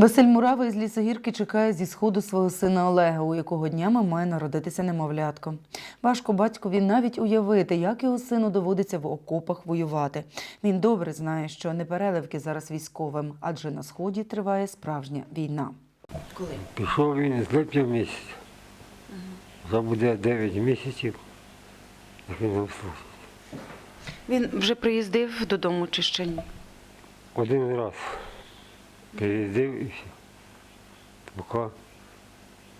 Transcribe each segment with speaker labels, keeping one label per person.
Speaker 1: Василь Мурава із лісогірки чекає зі сходу свого сина Олега, у якого днями має народитися немовлятко. Важко батькові навіть уявити, як його сину доводиться в окопах воювати. Він добре знає, що не переливки зараз військовим, адже на сході триває справжня війна. Коли?
Speaker 2: Пішов він з липня місяця. Вже буде 9 місяців, як він нам служить.
Speaker 1: Він вже приїздив додому чи ще ні?
Speaker 2: Один раз приїздив і все. Поки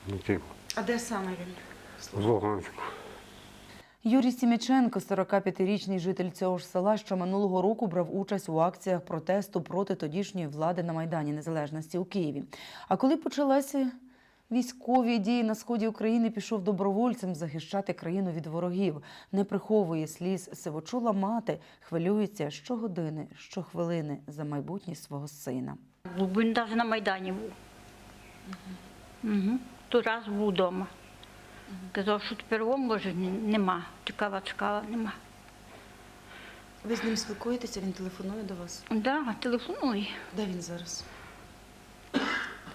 Speaker 2: не тим.
Speaker 1: А де саме він?
Speaker 2: В Луганську.
Speaker 1: Юрій Сіміченко, 45-річний житель цього ж села, що минулого року брав участь у акціях протесту проти тодішньої влади на Майдані Незалежності у Києві. А коли почалися військові дії на сході України, пішов добровольцем захищати країну від ворогів, не приховує сліз. Сивочула мати хвилюється щогодини, щохвилини за майбутнє свого сина.
Speaker 3: Був, він навіть на Майдані був. Угу. Ту раз був вдома. Казав, що тепер може нема. Чекала, чекала, нема.
Speaker 1: Ви з ним спілкуєтеся? Він телефонує до вас.
Speaker 3: Да, телефонує.
Speaker 1: Де він зараз?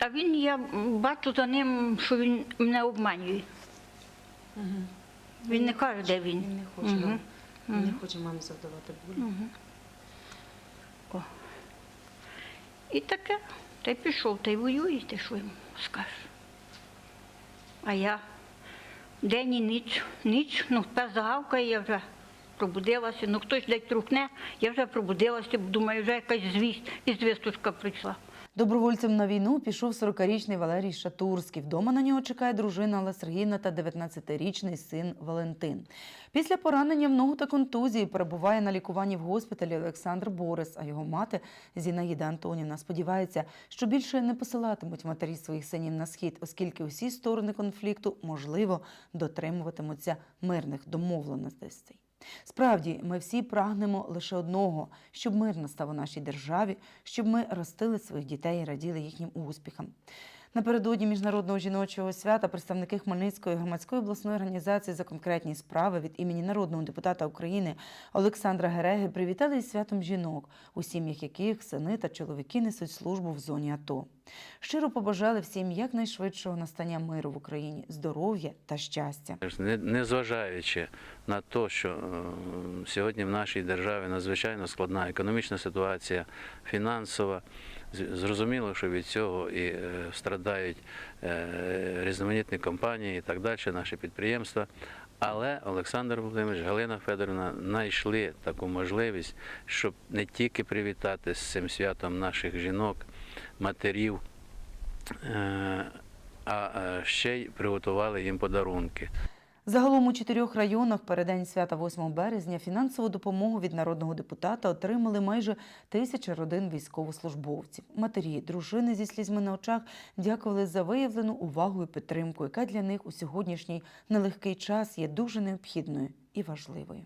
Speaker 3: А він, я бачу за ним, що він мене обманює. Він не каже, де він.
Speaker 1: Він не хоче,
Speaker 3: Мгм.
Speaker 1: він не хоче мамі завдавати болю.
Speaker 3: О. І таке. Та й пішов, та й воює, ти що йому скажеш. А я день і ніч, ніч, ну пес загавкає, я вже пробудилася. Ну хтось десь трухне, я вже пробудилася, думаю, вже якась звість і звісточка прийшла.
Speaker 1: Добровольцем на війну пішов 40-річний Валерій Шатурський. Вдома на нього чекає дружина Алла Сергійна та 19-річний син Валентин. Після поранення в ногу та контузії перебуває на лікуванні в госпіталі Олександр Борис, а його мати Зінаїда Антонівна сподівається, що більше не посилатимуть матері своїх синів на схід, оскільки усі сторони конфлікту можливо дотримуватимуться мирних домовленостей. Справді, ми всі прагнемо лише одного, щоб мир настав у нашій державі, щоб ми ростили своїх дітей і раділи їхнім успіхам. Напередодні міжнародного жіночого свята представники Хмельницької громадської обласної організації за конкретні справи від імені народного депутата України Олександра Гереги привітали із святом жінок, у сім'ях яких сини та чоловіки несуть службу в зоні АТО. Щиро побажали всім якнайшвидшого настання миру в Україні, здоров'я та щастя.
Speaker 4: Не- Незважаючи на те, що е, сьогодні в нашій державі надзвичайно складна економічна ситуація, фінансова, зрозуміло, що від цього і е, страдають е, різноманітні компанії і так далі, наші підприємства. Але Олександр Володимирович, Галина Федоровна знайшли таку можливість, щоб не тільки привітати з цим святом наших жінок, матерів, е, а е, ще й приготували їм подарунки.
Speaker 1: Загалом у чотирьох районах переддень свята 8 березня фінансову допомогу від народного депутата отримали майже тисяча родин військовослужбовців. Матері, дружини зі слізьми на очах дякували за виявлену увагу і підтримку, яка для них у сьогоднішній нелегкий час є дуже необхідною і важливою.